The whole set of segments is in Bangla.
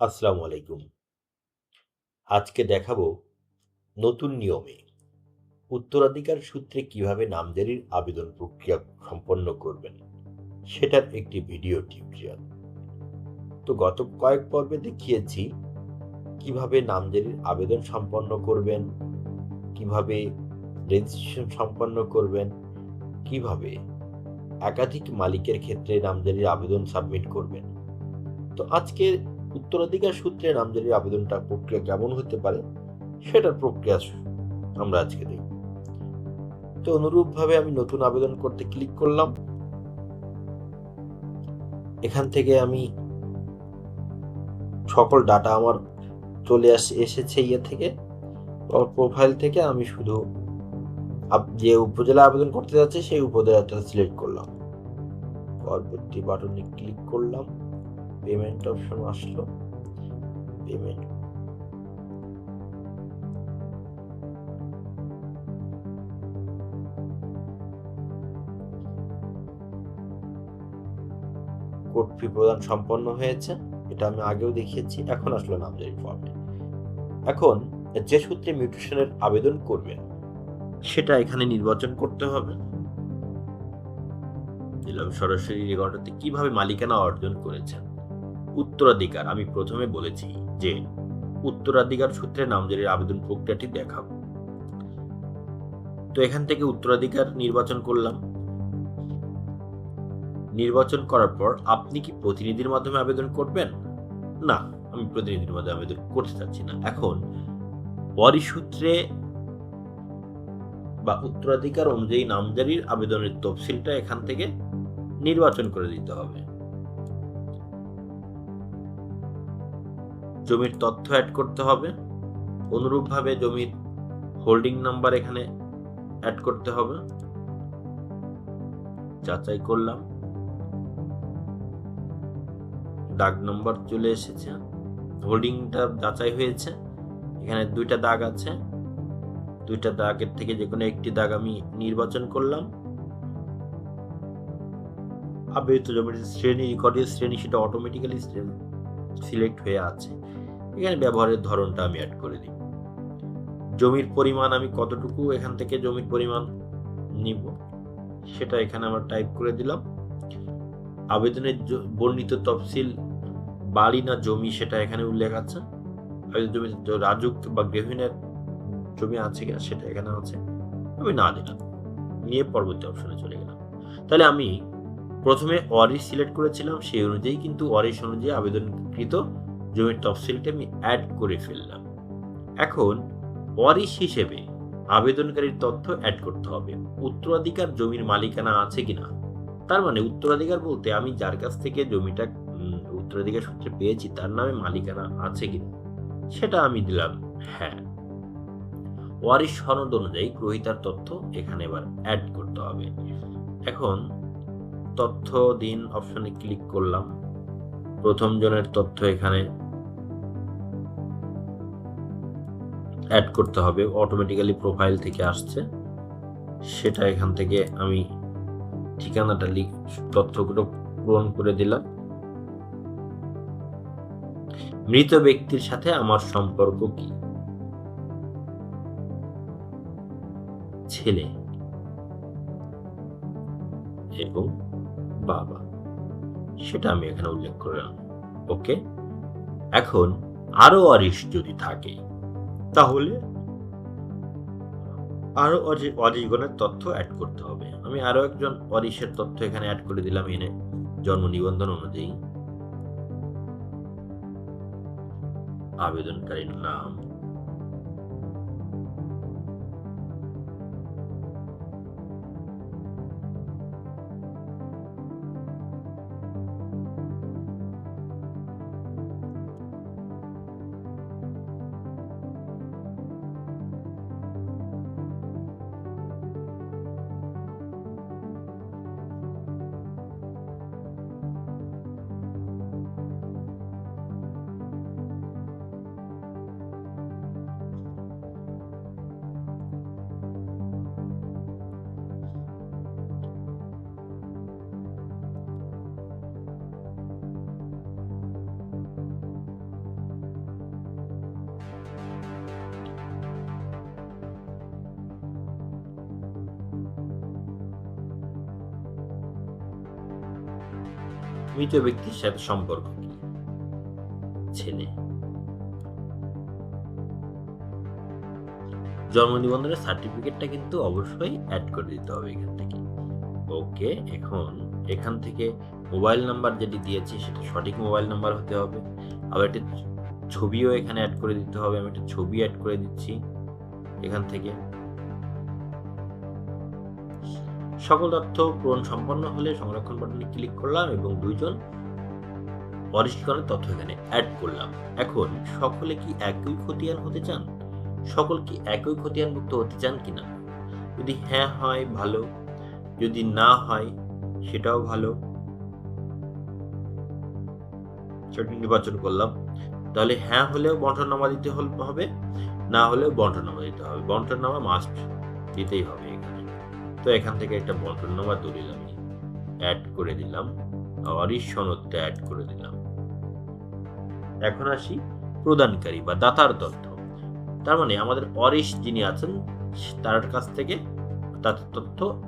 আসসালামু আলাইকুম। আজকে দেখাবো নতুন নিয়মে উত্তরাধিকার সূত্রে কীভাবে নামজারির আবেদন প্রক্রিয়া সম্পন্ন করবেন, সেটার একটি ভিডিও টিউটোরিয়াল। তো গত কয়েক পর্বে দেখিয়েছি কীভাবে নামজারির আবেদন সম্পন্ন করবেন, কীভাবে রেজিস্ট্রেশন সম্পন্ন করবেন, কীভাবে একাধিক মালিকের ক্ষেত্রে নামজারির আবেদন সাবমিট করবেন। তো আজকে উত্তরাধিকার সূত্রে নামজারির আবেদনটা প্রক্রিয়া কেমন হতে পারে, সেটার প্রক্রিয়া আমরা আজকে দেখব। তো অনুরূপভাবে আমি নতুন আবেদন করতে ক্লিক করলাম। এখান থেকে আমি সকল ডাটা আমার চলে আসে, এসেছে ইয়ে থেকে প্রোফাইল থেকে আমি শুধু যে উপজেলা আবেদন করতে যাচ্ছে, সেই উপজেলাটা সিলেক্ট করলাম। পরবর্তী বাটনে ক্লিক করলাম। পেমেন্ট অপশন আসলো। পেমেন্ট কোড ফি প্রদান সম্পন্ন হয়েছে, এটা আমি আগেও দেখিয়েছি, এখন আসলো নামজারি ফর্মে এখন যে সূত্রে মিউটেশনের আবেদন করবেন, সেটা এখানে নির্বাচন করতে হবে। দিলাম সরাসরি রেকর্ডতে কীভাবে মালিকানা অর্জন করেছেন? উত্তরাধিকার, আমি প্রথমে বলেছি যে উত্তরাধিকার সূত্রে নামজারির আবেদন প্রক্রিয়াটি দেখাবো তো এখান থেকে উত্তরাধিকার নির্বাচন করলাম। নির্বাচন করার পর আপনি কি প্রতিনিধির মাধ্যমে আবেদন করবেন? না, আমি প্রতিনিধির মাধ্যমে আবেদন করতে চাচ্ছি না। এখন, পরিসূত্রে বা উত্তরাধিকার অনুযায়ী নামজারির আবেদনের তফসিলটা এখান থেকে নির্বাচন করে দিতে হবে। জমির তথ্য অ্যাড করতে হবে। অনুরূপভাবে জমির হোল্ডিং নাম্বার এখানে অ্যাড করতে হবে। যাচাই করলাম। দাগ নম্বর চলে এসেছে। হোল্ডিংটা যাচাই হয়েছে। এখানে দুইটা দাগ আছে। দুইটা দাগের থেকে যে কোনো একটি দাগ আমি নির্বাচন করলাম। আবেদিত জমির শ্রেণি রেকর্ডের শ্রেণি, সেটা অটোমেটিক্যালি সিলেক্ট হয়ে আছে। এখানে ব্যবহারের ধরনটা আমি অ্যাড করে দিই। জমির পরিমাণ আমি কতটুকু এখান থেকে জমির পরিমাণ নিব? সেটা এখানে আমরা টাইপ করে দিলাম। আবেদনের বর্ণিত তফসিল বাড়ি না জমি সেটা এখানে উল্লেখ আছে। জমি রাজুক বা গৃহিণীর জমি আছে কিনা সেটা এখানে আছে। আমি না দিলাম। নিয়ে পরবর্তী অপশনে চলে গেলাম। তাহলে আমি প্রথমে অরিশ সিলেক্ট করেছিলাম, সেই অনুযায়ী কিন্তু অরিশ অনুযায়ী আবেদনকৃত জমির তফসিলটা আমি অ্যাড করে ফেললাম। এখন ওয়ারিশ হিসেবে আবেদনকারীর তথ্য অ্যাড করতে হবে। উত্তরাধিকার জমির মালিকানা আছে কিনা? তার মানে উত্তরাধিকার বলতে আমি যার কাছ থেকে জমিটা উত্তরাধিকার সূত্রে পেয়েছি, তার নামে মালিকানা আছে কিনা? সেটা আমি দিলাম হ্যাঁ। ওয়ারিশ সনদ অনুযায়ী গ্রহিতার তথ্য এখানে এবার অ্যাড করতে হবে। এখন তথ্য দিন অপশনে ক্লিক করলাম। প্রথম জনের তথ্য এখানে অ্যাড করতে হবে অটোমেটিক্যালি প্রোফাইল থেকে আসছে। সেটা এখান থেকে আমি ঠিকানাটা লিখ তথ্যগুলো পূরণ করে দিলাম। মৃত ব্যক্তির সাথে আমার সম্পর্ক কি? ছেলে এবং বাবা। সেটা আমি এখানে উল্লেখ করলাম। ওকে? এখন আরও অরিশ যদি থাকে, তাহলে আরও অরি- অরিশগণের তথ্য অ্যাড করতে হবে। আমি আরও একজন অরিশের তথ্য এখানে অ্যাড করে দিলাম এনে জন্ম নিবন্ধন অনুযায়ী। আবেদনকারীর নাম মৃত ব্যক্তির সাথে সম্পর্ক কি? ছেলে। জন্ম নিবন্ধনের সার্টিফিকেটটা কিন্তু অবশ্যই অ্যাড করে দিতে হবে এখান থেকে। ওকে এখন এখান থেকে মোবাইল নাম্বার যেটি দিয়েছি, সেটা সঠিক মোবাইল নাম্বার হতে হবে। আবার একটি ছবিও এখানে অ্যাড করে দিতে হবে, আমি একটা ছবি অ্যাড করে দিচ্ছি। এখান থেকে সকল তথ্য পূরণ সম্পন্ন হলে সংরক্ষণ বাটনে ক্লিক করলাম এবং দুইজন অরিশিকরণের তথ্য এখানে অ্যাড করলাম। এখন, সকলে কি একই খতিয়ান হতে চান? সকল কি একই খতিয়ান মুক্ত হতে চান কিনা? যদি হ্যাঁ হয়, ভালো। যদি না হয়, সেটাও ভালো। সেটা নির্বাচন করলাম। তাহলে হ্যাঁ হলেও বন্টননামা দিতে হবে, না হলেও বন্টননামা দিতে হবে। বন্টননামা মাস্ট দিতেই হবে। তো এখান থেকে একটা বন্টননামা দলিল আমি। অ্যাড করে দিলাম। অরিশ সনদটা অ্যাড করে দিলাম। এখন আসি প্রদানকারী বা দাতার তথ্য তার মানে আমাদের অরিশ যিনি আছেন, তার কাছ থেকে তার তথ্য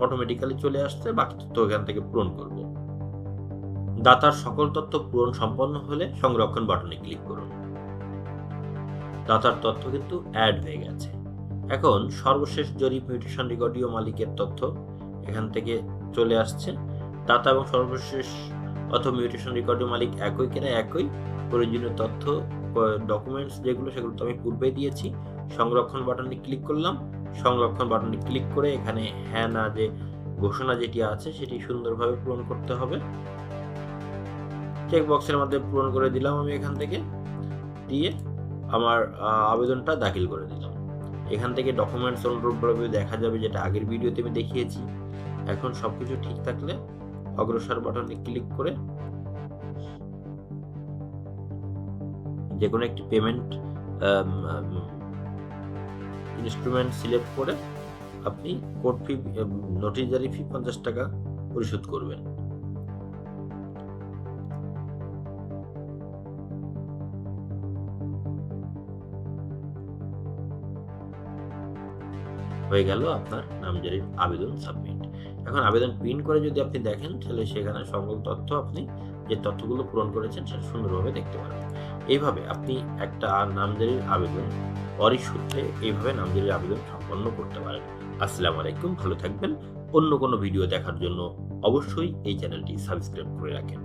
অটোমেটিক্যালি চলে আসছে, বাকি তথ্য এখান থেকে পূরণ করব। দাতার সকল তথ্য পূরণ সম্পন্ন হলে সংরক্ষণ বাটনে ক্লিক করুন। দাতার তথ্য কিন্তু অ্যাড হয়ে গেছে। এখন সর্বশেষ জরিপ মিউটেশন রেকর্ডীয় মালিকের তথ্য এখান থেকে চলে আসছে। দাতা এবং সর্বশেষ অথবা মিউটেশন রেকর্ডীয় মালিক একই কিনা একই। প্রয়োজনীয় তথ্য ডকুমেন্টস যেগুলো সেগুলো তো আমি পূর্বেই দিয়েছি। সংরক্ষণ বাটনে ক্লিক করলাম। সংরক্ষণ বাটনে ক্লিক করে এখানে হ্যাঁ না যে ঘোষণা যেটি আছে সেটি সুন্দরভাবে পূরণ করতে হবে। চেক বক্সের মধ্যে পূরণ করে দিলাম আমি এখান থেকে। দিয়ে আমার আবেদনটা দাখিল করে দিলাম। এখান থেকে ডকুমেন্টস অনুরূপভাবে দেখা যাবে যেটা আগের ভিডিওতে আমি দেখিয়েছি। এখন সব কিছু ঠিক থাকলে অগ্রসর বাটনে ক্লিক করে যে কোনো একটি পেমেন্ট ইনস্ট্রুমেন্ট সিলেক্ট করে আপনি কোড ফি নোটিজারি ফি পঞ্চাশ টাকা পরিশোধ করবেন। হয়ে গেল আপনার নামজারির আবেদন সাবমিট এখন আবেদন প্রিন্ট করে যদি আপনি দেখেন, তাহলে সেখানে সকল তথ্য আপনি যে তথ্যগুলো পূরণ করেছেন, সেটা সুন্দরভাবে দেখতে পারবেন। এইভাবে আপনি একটা নামজারির আবেদন অরিশ সূত্রে এইভাবে নামজারির আবেদন সম্পন্ন করতে পারেন। আসসালামু আলাইকুম, ভালো থাকবেন। অন্য কোনো ভিডিও দেখার জন্য অবশ্যই এই চ্যানেলটি সাবস্ক্রাইব করে রাখেন।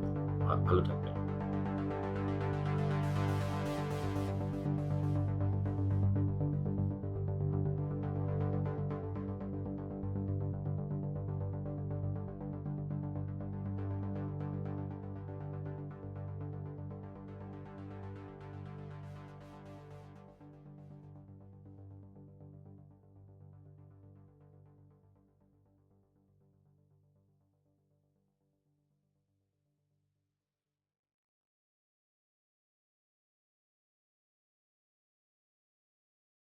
ভালো থাকবেন।